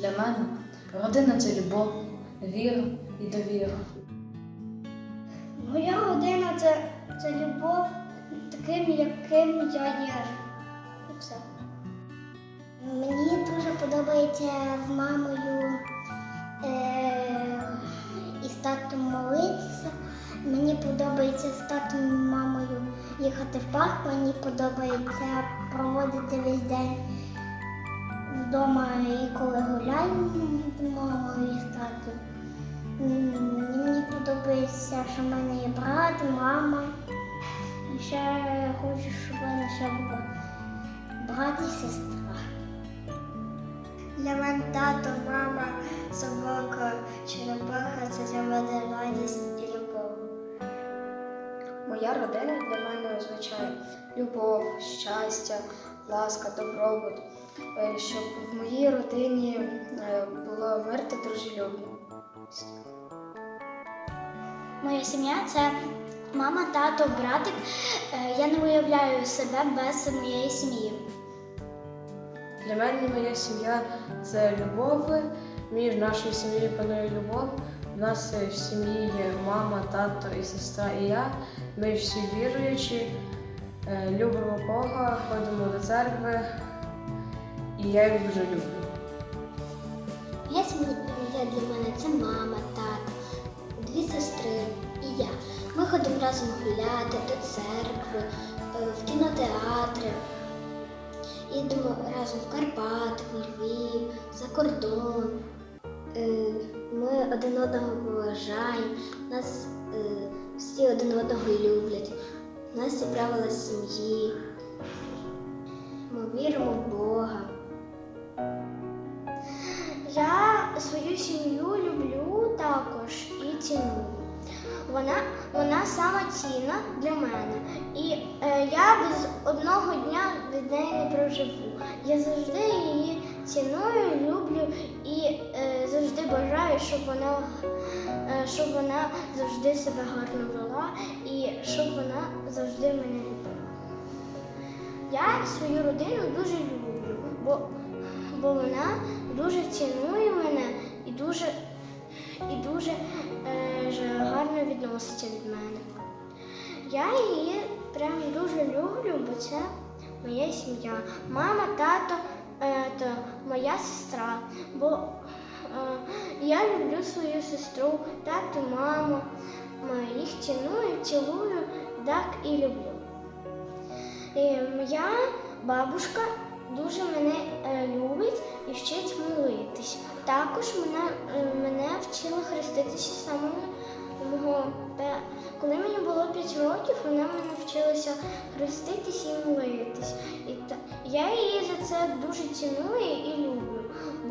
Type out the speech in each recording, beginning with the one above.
Для мене родина це любов, віра і довіра. Моя родина це, це любов таким, яким я є. І все. Мені дуже подобається з мамою е- і з татом молитися. Мені подобається з татом і мамою їхати в парк. Мені подобається проводити весь день вдома, і коли гуляємо і з. Мені подобається, що в мене є брат, мама. І ще хочу, щоб в мене ще було брат і сестра. Для мене тато, мама, собака, черепаха це для мене радість. Моя родина для мене означає любов, щастя, ласка, добробут, Е, щоб в моїй родині е, було мир та дружелюбно. Моя сім'я це мама, тато, братик. Е, Я не уявляю себе без моєї сім'ї. Для мене моя сім'я це любов. Між нашою сім'єю панує любов. У нас в сім'ї є мама, тато і сестра і я. Ми всі віруючі, е, любимо Бога, ходимо до церкви, і я їх дуже люблю. Моя сім'я для мене це мама, тато, дві сестри і я. Ми ходимо разом гуляти до церкви, е, в кінотеатри. Їдемо разом в Карпати, в Львів, за кордон. Е, Ми один одного поважаємо, нас всі один одного люблять. У нас є правила сім'ї. Ми віримо в Бога. Я свою сім'ю люблю також і ціную. Вона, вона сама цінна для мене. І е, я без одного дня від неї не проживу. Я завжди її ціную, люблю бажаю, щоб вона, е, щоб вона завжди себе гарно вела і щоб вона завжди мене любила. Я свою родину дуже люблю, бо, бо вона дуже цінує мене і дуже, і дуже е, гарно відноситься від мене. Я її прям дуже люблю, бо це моя сім'я. Мама, тато е, та моя сестра. Бо я люблю свою сестру, тату, маму. Їх ціную, цілую, так і люблю. Моя бабушка дуже мене е, любить і вчить молитись. Також мене, е, мене вчила хреститися самого мого коли мені було 5 років, вона мене вчилася хреститись і молитись. І я її за це дуже ціную і люблю,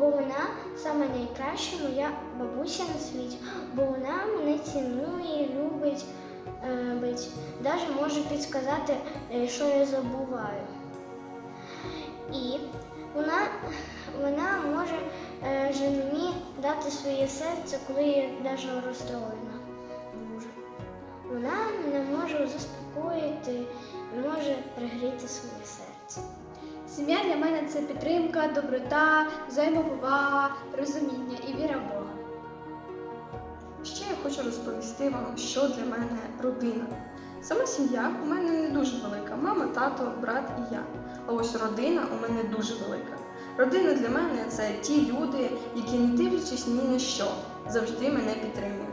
бо вона саме найкраща моя бабуся на світі, бо вона мене цінує, любить, е, навіть може підказати, е, що я забуваю. І вона, вона може е, же мені дати своє серце, коли я навіть розстроєна дуже. Вона мене може заспокоїти, може пригріти своє серце. Сім'я для мене це підтримка, доброта, взаємоповага, розуміння і віра в Бога. Ще я хочу розповісти вам, що для мене родина. Сама сім'я у мене не дуже велика. Мама, тато, брат і я. А ось родина у мене дуже велика. Родина для мене це ті люди, які, не дивлячись ні на що, завжди мене підтримують.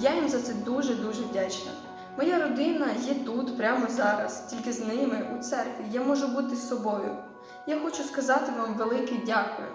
Я їм за це дуже-дуже вдячна. Моя родина є тут, прямо зараз, тільки з ними у церкві. Я можу бути собою. Я хочу сказати вам велике дякую.